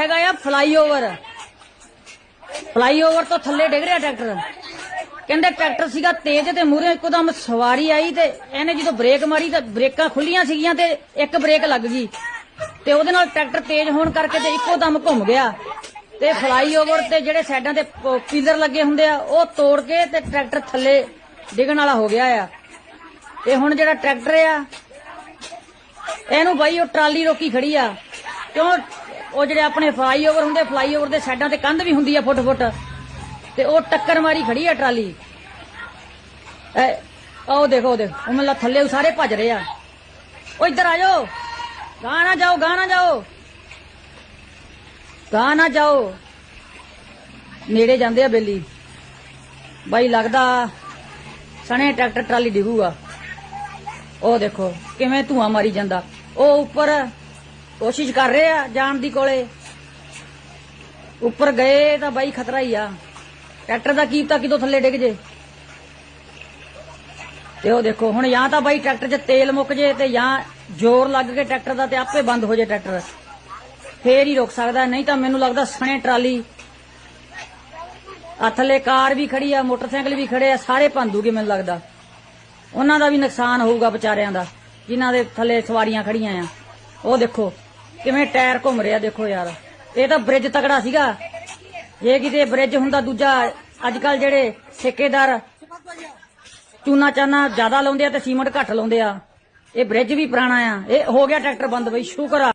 ਹੈਗਾ ਆ flyover. Flyover ਤੋਂ ਥੱਲੇ ਡਿੱਗ ਰਿਹਾ ਟਰੈਕਟਰ। ਕਹਿੰਦੇ ਟਰੈਕਟਰ ਸੀਗਾ ਤੇਜ਼ ਤੇ ਮੂਹਰੇ ਇੱਕਦਮ ਸਵਾਰੀ ਆਈ ਤੇ ਇਹਨੇ ਜਦੋਂ ਬ੍ਰੇਕ ਮਾਰੀ ਤਾਂ ਬ੍ਰੇਕਾਂ ਖੁੱਲੀਆਂ ਸੀਗੀਆਂ ਤੇ ਇੱਕ ਬ੍ਰੇਕ ਲੱਗ ਗਈ। ਤੇ ਉਹਦੇ ਨਾਲ ਟਰੈਕਟਰ ਤੇਜ਼ ਹੋਣ ਕਰਕੇ ਤੇ ਇੱਕੋ ਦਮ ਘੁੰਮ ਗਿਆ। ਤੇ ਫਲਾਈਓਵਰ ਤੇ ਜਿਹੜੇ ਸਾਈਡਾਂ ਤੇ ਪ- ਪੀਲਰ ਲੱਗੇ ਹੁੰਦੇ ਆ, ਉਹ ਤੋੜ ਕੇ ਤੇ ਟਰੈਕਟਰ ਥੱਲੇ ਡਿੱਗਣ ਵਾਲਾ ਹੋ ਗਿਆ ਆ। ਤੇ ਹੁਣ ਜਿਹੜਾ ਟਰੈਕਟਰ ਆ, ਇਹਨੂੰ ਬਾਈ ਉਹ ਟਰਾਲੀ ਰੋਕੀ ਖੜੀ ਆ। ਕਿਉਂ ਉਹ ਜਿਹੜੇ ਆਪਣੇ ਫਲਾਈਓਵਰ ਹੁੰਦੇ ਫਲਾਈਓਵਰ ਦੇ ਸਾਈਡਾਂ ਤੇ ਕੰਧ ਵੀ ਹੁੰਦੀ ਆ ਫੁੱਟ ਫੁੱਟ ਤੇ ਉਹ ਟੱਕਰ ਮਾਰੀ ਖੜੀ ਆ ਟਰਾਲੀ। ਐ ਉਹ ਦੇਖੋ ਦੇਖੋ। ਉਹ ਮਤਲਬ ਥੱਲੇ ਸਾਰੇ ਭੱਜ ਰਹੇ ਆ। ਉਹ ਇੱਧਰ ਆ ਜਾਓ। ਗਾਂ ਨਾ ਜਾਓ ਗਾਣਾ ਜਾਓ। ਗਾਣਾ ਜਾਓ। ਨੇੜੇ ਜਾਂਦੇ ਆ ਬੇਲੀ। ਬਾਈ ਲੱਗਦਾ ਸਣੇ ਟਰੈਕਟਰ ਟਰਾਲੀ ਡਿੱਗੂਗਾ। ਉਹ ਦੇਖੋ, ਕਿਵੇਂ ਧੂਆਂ ਮਾਰੀ ਜਾਂਦਾ। ਉਹ ਉੱਪਰ ਕੋਸ਼ਿਸ਼ ਕਰ ਰਹੇ ਆ ਜਾਣ ਦੀ ਕੋਲੇ। ਉੱਪਰ ਗਏ ਤਾਂ ਬਾਈ ਖਤਰਾ ਹੀ ਆ। ਟਰੈਕਟਰ ਦਾ ਕੀ ਤਾਂ ਕਿਦੋਂ ਥੱਲੇ ਡਿੱਗ ਜੇ। ਤੇ ਉਹ ਦੇਖੋ, ਹੁਣ ਜਾਂ ਤਾਂ ਬਾਈ ਟਰੈਕਟਰ 'ਚ ਤੇਲ ਮੁੱਕ ਜੇ ਤੇ ਜਾਂ ਜ਼ੋਰ ਲੱਗ ਕੇ ਟਰੈਕਟਰ ਦਾ ਤੇ ਆਪੇ ਬੰਦ ਹੋ ਜੇ ਟਰੈਕਟਰ। ਫੇਰ ਹੀ ਰੁਕ ਸਕਦਾ, ਨਹੀਂ ਤਾਂ ਮੈਨੂੰ ਲੱਗਦਾ ਸਣੇ ਟਰਾਲੀ। ਆ ਥੱਲੇ ਕਾਰ ਵੀ ਖੜੀ ਆ, ਮੋਟਰਸਾਈਕਲ ਵੀ ਖੜੇ ਆ, ਸਾਰੇ ਭੰਦੂਗੇ ਮੈਨੂੰ ਲੱਗਦਾ। ਉਹਨਾਂ ਦਾ ਵੀ ਨੁਕਸਾਨ ਹੋਊਗਾ ਵਿਚਾਰਿਆਂ ਦਾ, ਜਿਨ੍ਹਾਂ ਦੇ ਥੱਲੇ ਸਵਾਰੀਆਂ ਖੜੀਆਂ ਆ। ਉਹ ਦੇਖੋ ਕਿਵੇਂ ਟਾਇਰ ਘੁੰਮ ਰਿਹਾ ਦੇਖੋ ਯਾਰ। ਇਹ ਤਾਂ ਬ੍ਰਿਜ ਤਕੜਾ ਸੀਗਾ। ਜੇ ਕਿਤੇ ਬ੍ਰਿਜ ਹੁੰਦਾ ਦੂਜਾ ਅੱਜ ਕੱਲ ਜਿਹੜੇ ਠੇਕੇਦਾਰ ਚੂਨਾ ਚਾਨਾ ਜ਼ਿਆਦਾ ਲਾਉਂਦੇ ਆ ਤੇ ਸੀਮੈਂਟ ਘੱਟ ਲਾਉਂਦੇ ਆ। ਇਹ ਬ੍ਰਿਜ ਵੀ ਪੁਰਾਣਾ ਆ। ਇਹ ਹੋ ਗਿਆ ਟਰੈਕਟਰ ਬੰਦ ਬਈ ਸ਼ੁਕਰ ਆ